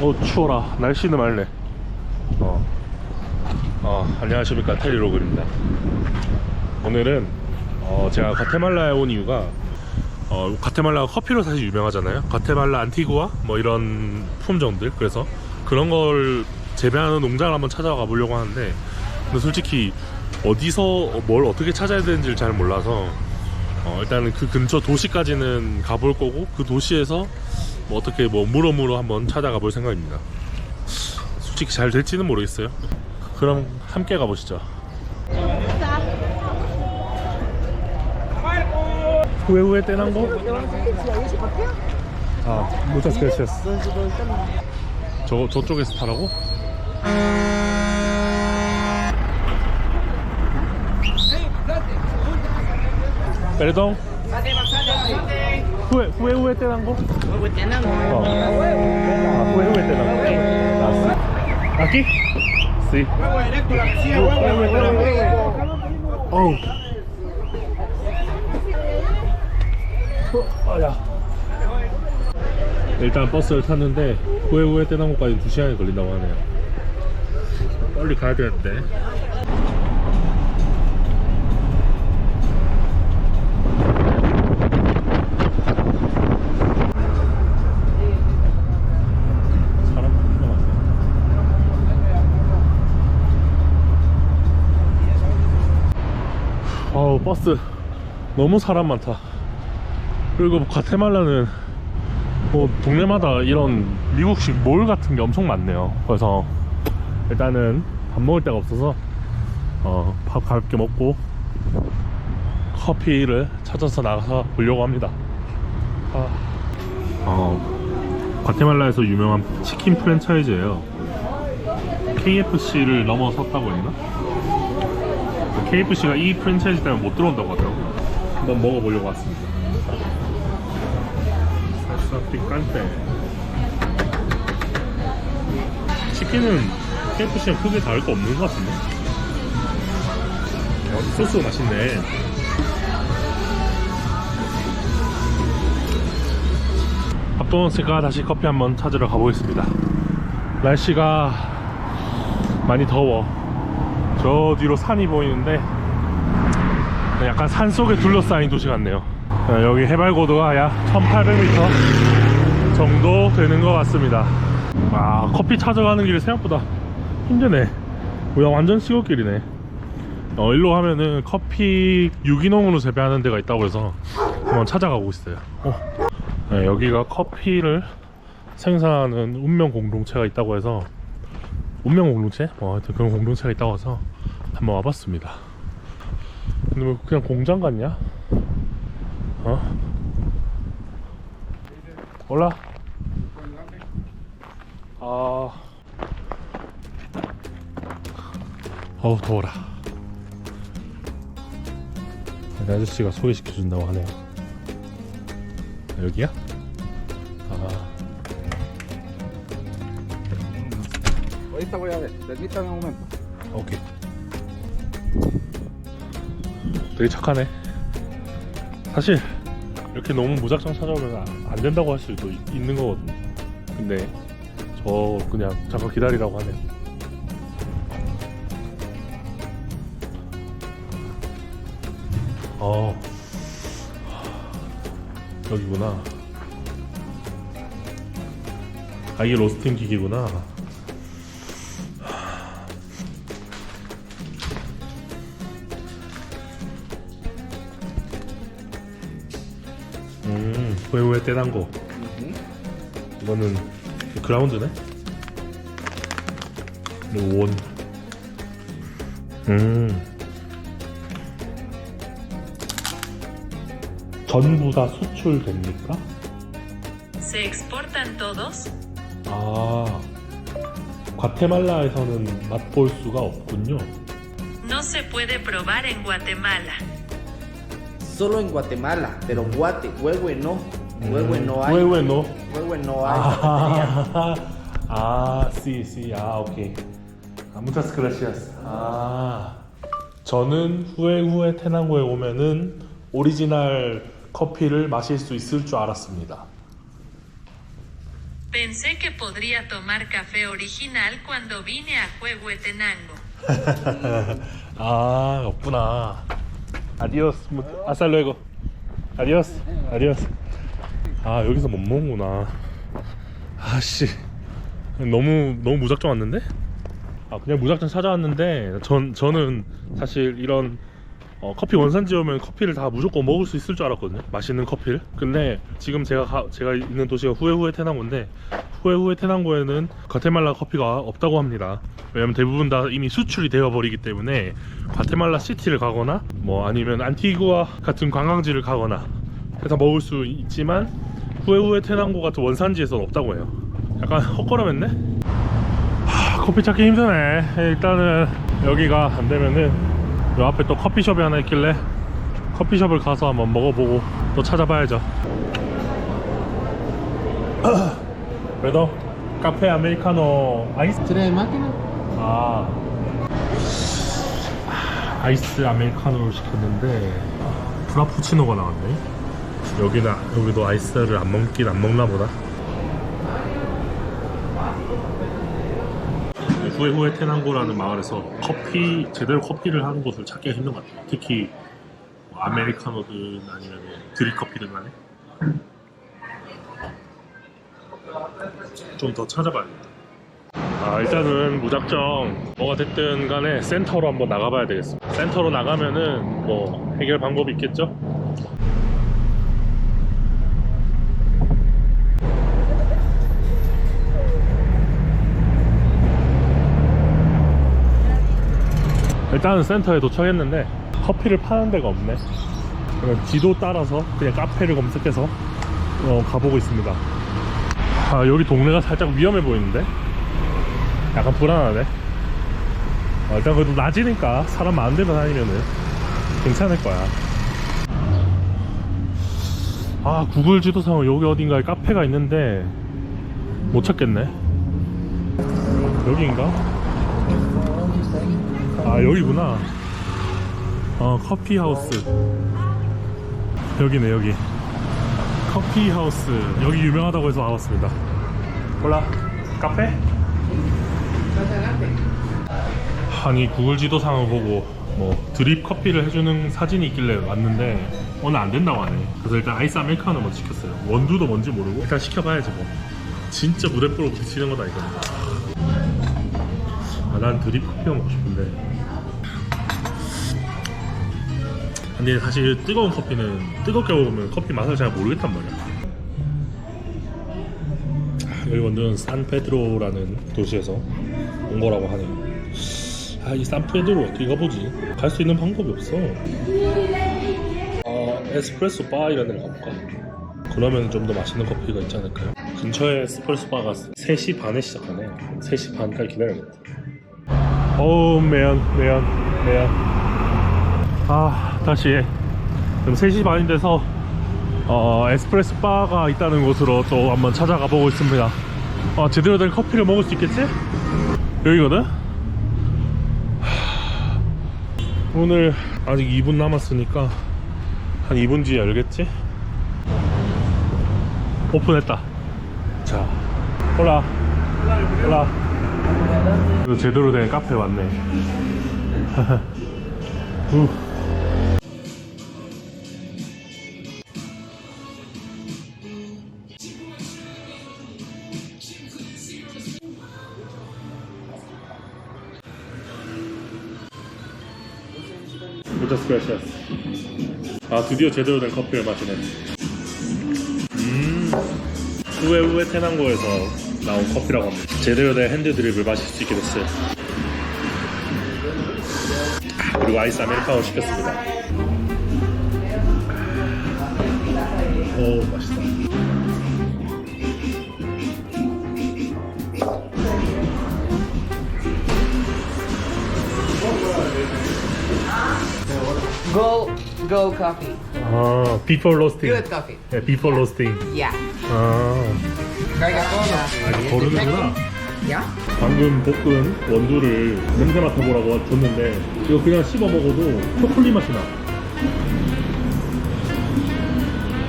어 추워라. 날씨는 맑네 어. 어 안녕하십니까. 테리로그입니다. 오늘은 어, 제가 과테말라에 온 이유가 어, 과테말라가 커피로 사실 유명하잖아요. 과테말라 안티구아? 뭐 이런 품종들. 그래서 그런 걸 재배하는 농장을 한번 찾아가 보려고 하는데 근데 솔직히 어디서 뭘 어떻게 찾아야 되는지를 잘 몰라서 어, 일단은 그 근처 도시까지는 가볼 거고 그 도시에서 뭐 어떻게 뭐 물어물어 한번 찾아가 볼 생각입니다. 솔직히 잘 될지는 모르겠어요. 그럼 함께 가보시죠. 후회후회 떼난 거? 아, muchas gracias. 저 저쪽에서 타라고? Perdón. 어. 아, 후회 후회 떼난 거. 아, aquí? Sí. 후회 후회 떼난 거. 어우. 어, 아야. 일단 버스를 탔는데 떼난 거까지 2시간이 걸린다고 하네요. 빨리 가야 되는데. 사람 진짜 많네. 어우 버스 너무 사람 많다. 그리고 과테말라는 뭐 동네마다 이런 미국식 몰 같은 게 엄청 많네요. 그래서 일단은 밥 먹을 데가 없어서 어, 밥 가볍게 먹고 커피를 찾아서 나가서 보려고 합니다. 아. 어, 과테말라에서 유명한 치킨 프랜차이즈예요. KFC를 넘어섰다고 했나? KFC가 이 프랜차이즈 때문에 못 들어온다고 하더라고요. 한번 먹어보려고 왔습니다. 살사 피칸테. 치킨은 KFC랑 크게 다를 거 없는 것 같은데? 어, 소스 맛있네. 밥도원스가 다시 커피 한번 찾으러 가보겠습니다. 날씨가 많이 더워. 저 뒤로 산이 보이는데 약간 산 속에 둘러싸인 도시 같네요. 어, 여기 해발 고도가 약 1800m 정도 되는 것 같습니다. 아 커피 찾아가는 길이 생각보다 힘드네. 뭐야 완전 시골길이네. 어, 일로 가면은 커피 유기농으로 재배하는 데가 있다고 해서 한번 찾아가고 있어요. 어. 네, 여기가 커피를 생산하는 운명 공동체가 있다고 해서 운명 공동체? 뭐 하여튼 그런 공동체가 있다고 해서 한번 와봤습니다. 근데 뭐 그냥 공장 같냐? 어? 올라? 아, 어우 더워라. 이 아저씨가 소개시켜준다고 하네요. 여기야? 아, Ahorita voy a ver, permítame un momento. 오케이. 되게 착하네. 사실 이렇게 너무 무작정 찾아오면 안- 안 된다고 할 수도 있- 있는 거거든요. 근데 저 그냥 잠깐 기다리라고 하네요. 어 여기구나. 아 이게 로스팅 기계구나. 왜왜 떼난 거? 이거는 그라운드네? 원. 음. 전부 다 수출됩니까? ¿Se exportan todos? 아, 과테말라에서는 맛볼 수가 없군요. No se puede probar en Guatemala. Solo en Guatemala, pero Guate, Huehue no. Huehue no hay. 왜왜 너? Huehue no hay. 아, 아, sí, sí, 아, 오케이. 아, muchas gracias. 아, 저는 후에 후에 테낭고에 오면은 오리지널 커피를 마실 수 있을 줄 알았습니다. Pensé que podría tomar café original cuando vine a Huehuetenango. 아 없구나 아디오스. 아사 루에고. 아디오스. 아디오스. 아 여기서 못 먹는구나. 아씨. 너무 너무 무작정 왔는데? 아 그냥 무작정 찾아왔는데 전 저는 사실 이런 어, 커피 원산지 오면 커피를 다 무조건 먹을 수 있을 줄 알았거든요. 맛있는 커피를. 근데 지금 제가 가- 제가 있는 도시가 후에후에 테낭고인데 후에후에 테낭고에는 과테말라 커피가 없다고 합니다. 왜냐면 대부분 다 이미 수출이 되어 버리기 때문에 과테말라 시티를 가거나 뭐 아니면 안티구아 같은 관광지를 가거나 해서 먹을 수 있지만 후에후에 테낭고 같은 원산지에서는 없다고 해요. 약간 헛걸음했네? 하, 커피 찾기 힘드네. 일단은 여기가 안 되면은 요 앞에 또 커피숍이 하나 있길래 커피숍을 가서 한번 먹어보고 또 찾아봐야죠. 그래도 카페 아메리카노 아이스? ¿Tres de máquina? 아. 아이스 아메리카노를 시켰는데 프라푸치노가 나왔네. 여기나 여기도 아이스를 안 먹긴 안 먹나 보다 후에후에 테낭고라는 마을에서 커피 제대로 커피를 하는 곳을 찾기가 힘든 것 같아요 특히 뭐 아메리카노든 아니면 드립 커피든 간에 좀 더 찾아봐야겠다 아, 일단은 무작정 뭐가 됐든 간에 센터로 한번 나가봐야 되겠습니다. 센터로 나가면은 뭐 해결 방법이 있겠죠? 일단은 센터에 도착했는데 커피를 파는 데가 없네. 지도 따라서 그냥 카페를 검색해서 어, 가보고 있습니다. 아, 여기 동네가 살짝 위험해 보이는데? 약간 불안하네. 어, 일단 그래도 낮이니까 사람 많은 데만 다니면은 괜찮을 거야. 아, 구글 지도상은 여기 어딘가에 카페가 있는데 못 찾겠네. 여기인가? 아, 여기구나. 어, 커피 하우스. 여기네, 여기. 커피 하우스. 여기 유명하다고 해서 와봤습니다. 몰라. 카페? 아니 구글 지도상을 보고 뭐 드립 커피를 해주는 사진이 있길래 왔는데 오늘 안 된다고 하네 그래서 일단 아이스 아메리카노 먼저 시켰어요 원두도 뭔지 모르고 일단 시켜봐야지 뭐 진짜 무대뽀로 부딪히는 거다 이거 아 난 드립 커피가 먹고 싶은데 근데 사실 뜨거운 커피는 뜨겁게 먹으면 커피 맛을 잘 모르겠단 말이야 여기 완전 산페드로라는 도시에서 온 거라고 하네요. 아, 이 산페드로 어떻게 가보지? 갈 수 있는 방법이 없어. 어, 에스프레소 바 이런 데를 가볼까? 그러면 좀 더 맛있는 커피가 있지 않을까요? 근처에 에스프레소 바가 3시 반에 시작하네. 3시 반까지 기다려야겠다. 어우, 매연, 매연, 매연. 아, 다시. 그럼 3시 반이 돼서 어, 에스프레소 바가 있다는 곳으로 또 한번 찾아가 보고 있습니다. 아, 제대로 된 커피를 먹을 수 있겠지? 여기거든? 하, 오늘 아직 2분 남았으니까 한 2분 뒤에 열겠지? 오픈했다. 자, 홀라. 홀라. 그래도 제대로 된 카페 왔네. 후. Muchas gracias. 아 드디어 제대로 된 커피를 마시네. 음, 후에 후에 테낭고에서 나온 커피라고 합니다. 제대로 된 핸드 드립을 마실 수 있게 됐어요. 아, 그리고 아이스 아메리카노 시켰습니다. 오 맛있다. Go, go coffee. 아 before roasting. Good coffee. 네, before roasting. Yeah. 아, Carga todo. 아 거르는구나. Yeah. 방금 볶은 원두를 냄새 맡아보라고 줬는데 이거 그냥 씹어 먹어도 초콜릿 맛이 나.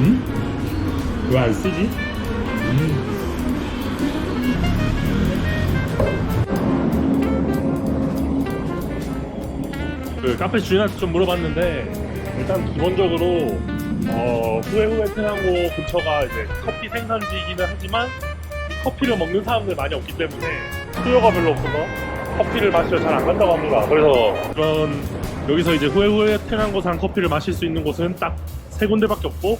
응? 왜 안 쓰지? 음. 그 카페 주인한테 좀 물어봤는데 일단 기본적으로 어, 후에후에 테나고 근처가 이제 커피 생산지이기는 하지만 커피를 먹는 사람들 많이 없기 때문에 수요가 별로 없어서 커피를 마시러 잘 안 간다고 합니다. 그래서 그런 여기서 이제 후에후에 테나고 산 커피를 마실 수 있는 곳은 딱 세 군데밖에 없고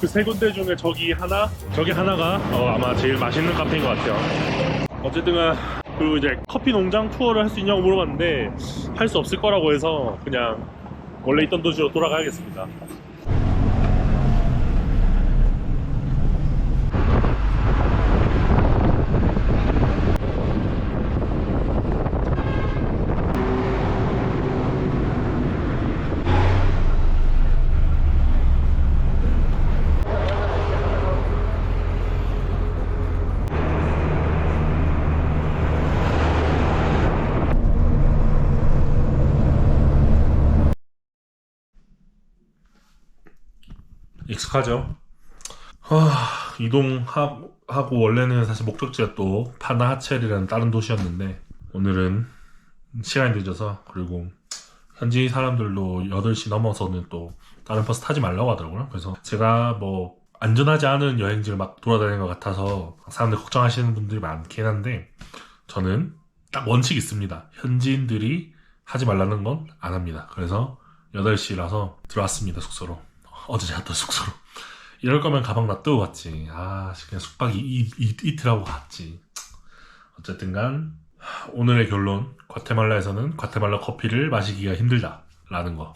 그 세 군데 중에 저기 하나, 저기 하나가 어, 아마 제일 맛있는 카페인 것 같아요. 어쨌든 그 이제 커피 농장 투어를 할 수 있냐고 물어봤는데 할 수 없을 거라고 해서 그냥 원래 있던 도시로 돌아가야겠습니다. 익숙하죠? 하, 이동하고 하고 원래는 사실 목적지가 또 파나하첼이라는 다른 도시였는데 오늘은 시간이 늦어서 그리고 현지 사람들도 8시 넘어서는 또 다른 버스 타지 말라고 하더라고요. 그래서 제가 뭐 안전하지 않은 여행지를 막 돌아다니는 것 같아서 사람들 걱정하시는 분들이 많긴 한데 저는 딱 원칙이 있습니다. 현지인들이 하지 말라는 건 안 합니다. 그래서 8시라서 들어왔습니다, 숙소로. 어제 잤던 숙소로. 이럴 거면 가방 놔두고 갔지. 아, 그냥 숙박 이, 이, 이, 이틀 하고 갔지. 어쨌든 간, 오늘의 결론. 과테말라에서는 과테말라 커피를 마시기가 힘들다. 라는 거.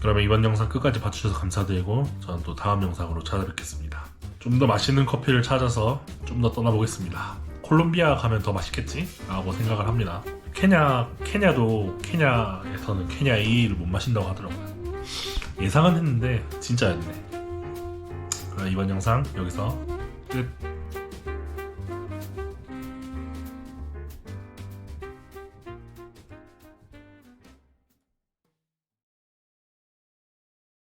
그러면 이번 영상 끝까지 봐주셔서 감사드리고, 저는 또 다음 영상으로 찾아뵙겠습니다. 좀 더 맛있는 커피를 찾아서 좀 더 떠나보겠습니다. 콜롬비아 가면 더 맛있겠지? 라고 생각을 합니다. 케냐, 케냐도 케냐에서는 케냐 A를 못 마신다고 하더라고요. 예상은 했는데 진짜였네. 그럼 이번 영상 여기서 끝.